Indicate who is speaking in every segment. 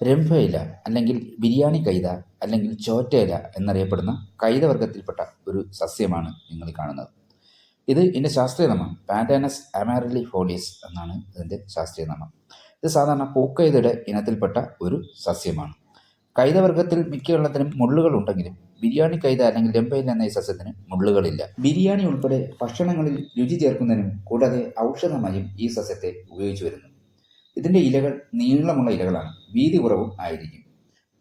Speaker 1: രംഭയില അല്ലെങ്കിൽ ബിരിയാണി കൈത അല്ലെങ്കിൽ ചോറ്റയില എന്നറിയപ്പെടുന്ന കൈതവർഗത്തിൽപ്പെട്ട ഒരു സസ്യമാണ് നിങ്ങൾ കാണുന്നത്. ഇത് ഇതിന്റെ ശാസ്ത്രീയനാമം പാൻഡാനസ് അമാരലി ഫോളിയസ് എന്നാണ് ഇതിന്റെ ശാസ്ത്രീയനാമം ഇത് സാധാരണ പൂക്കൈതയുടെ ഇനത്തിൽപ്പെട്ട ഒരു സസ്യമാണ്. കൈതവർഗത്തിൽ മിക്ക വെള്ളത്തിനും മുള്ളുകൾ ഉണ്ടെങ്കിലും ബിരിയാണി കൈത അല്ലെങ്കിൽ ലെമ്പയിൽ എന്ന ഈ സസ്യത്തിന് മുള്ളുകളില്ല. ബിരിയാണി ഉൾപ്പെടെ ഭക്ഷണങ്ങളിൽ രുചി ചേർക്കുന്നതിനും കൂടാതെ ഔഷധമായും ഈ സസ്യത്തെ ഉപയോഗിച്ചു വരുന്നു. ഇതിന്റെ ഇലകൾ നീളമുള്ള ഇലകളാണ്. വീതി കുറവും ആയിരിക്കും.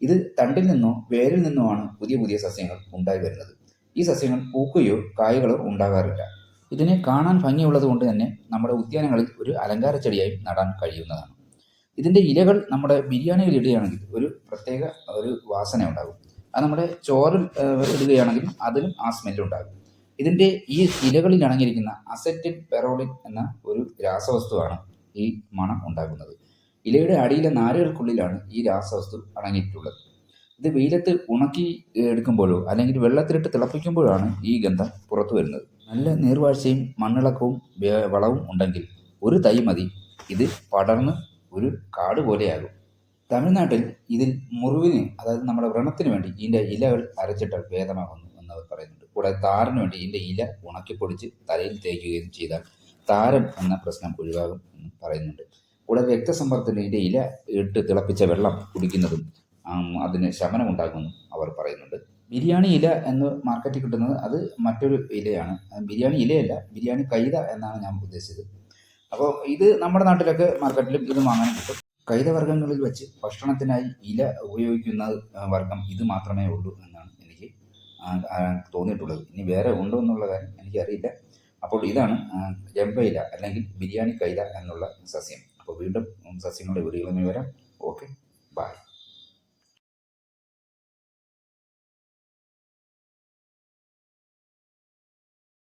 Speaker 1: ഇത് തണ്ടിൽ നിന്നോ വേരിൽ നിന്നോ ആണ് പുതിയ പുതിയ സസ്യങ്ങൾ ഉണ്ടായി വരുന്നത്. ഈ സസ്യങ്ങൾ പൂക്കുകയോ കായ്കളോ ഉണ്ടാകാറില്ല. ഇതിനെ കാണാൻ ഭംഗിയുള്ളത് കൊണ്ട് തന്നെ നമ്മുടെ ഉദ്യാനങ്ങളിൽ ഒരു അലങ്കാര ചെടിയായി നടാൻ കഴിയുന്നതാണ്. ഇതിന്റെ ഇലകൾ നമ്മുടെ ബിരിയാണിയിൽ ഇടുകയാണെങ്കിൽ ഒരു പ്രത്യേക ഒരു വാസന ഉണ്ടാകും. അത് നമ്മുടെ ചോറിൽ ഇടുകയാണെങ്കിൽ അതിലും ആ സ്മെല്ലുണ്ടാകും ഇതിന്റെ ഈ ഇലകളിൽ അടങ്ങിയിരിക്കുന്ന അസറ്റിൻ പെറോളിൻ എന്ന ഒരു രാസവസ്തുവാണ് ഈ മണം ഉണ്ടാകുന്നത്. ഇലയുടെ അടിയിലെ നാരുകൾക്കുള്ളിലാണ് ഈ രാസവസ്തു അടങ്ങിയിട്ടുള്ളത്. ഇത് വെയിലത്ത് ഉണക്കി എടുക്കുമ്പോഴോ അല്ലെങ്കിൽ വെള്ളത്തിലിട്ട് തിളപ്പിക്കുമ്പോഴാണ് ഈ ഗന്ധം പുറത്തു വരുന്നത്. നല്ല നീർവാഴ്ചയും മണ്ണിളക്കവും വളവും ഉണ്ടെങ്കിൽ ഒരു തൈ മതി. ഇത് പടർന്ന് ഒരു കാട് പോലെയാകും. തമിഴ്നാട്ടിൽ ഇതിൽ മുറിവിന് അതായത് നമ്മുടെ വ്രണത്തിന് വേണ്ടി ഇതിന്റെ ഇലകൾ അരച്ചിട്ടാൽ ഭേദമാകുന്നു എന്നവർ പറയുന്നുണ്ട്. കൂടാതെ താരന് വേണ്ടി ഇതിന്റെ ഇല ഉണക്കിപ്പൊടിച്ച് തലയിൽ തേക്കുകയും ചെയ്താൽ താരൻ എന്ന പ്രശ്നം ഒഴിവാകും എന്ന് പറയുന്നുണ്ട്. കൂടാതെ രക്തസമ്മർദ്ദത്തിന്റെ ഇല ഇട്ട് തിളപ്പിച്ച വെള്ളം കുടിക്കുന്നതും അതിന് ശമനം ഉണ്ടാകുമെന്നും അവർ പറയുന്നുണ്ട്. ബിരിയാണി ഇല എന്ന് മാർക്കറ്റിൽ കിട്ടുന്നത് അത് മറ്റൊരു ഇലയാണ്. ബിരിയാണി ഇലയല്ല ബിരിയാണി കൈത എന്നാണ് ഞാൻ ഉദ്ദേശിച്ചത്. അപ്പോൾ ഇത് നമ്മുടെ നാട്ടിലൊക്കെ മാർക്കറ്റിലും ഇത് വാങ്ങാൻ കിട്ടും. കൈതവർഗങ്ങളിൽ വെച്ച് ഭക്ഷണത്തിനായി ഇല ഉപയോഗിക്കുന്ന വർഗം ഇത് മാത്രമേ ഉള്ളൂ എന്നാണ് എനിക്ക് തോന്നിയിട്ടുള്ളത്. ഇനി വേറെ ഉണ്ടോ എന്നുള്ള കാര്യം എനിക്കറിയില്ല. അപ്പോൾ ഇതാണ് ജമ്പയില അല്ലെങ്കിൽ ബിരിയാണി കൈല എന്നുള്ള സസ്യം. അപ്പോൾ വീണ്ടും സസ്യങ്ങളുടെ വീടുകളുമായി വരാം. ഓക്കെ.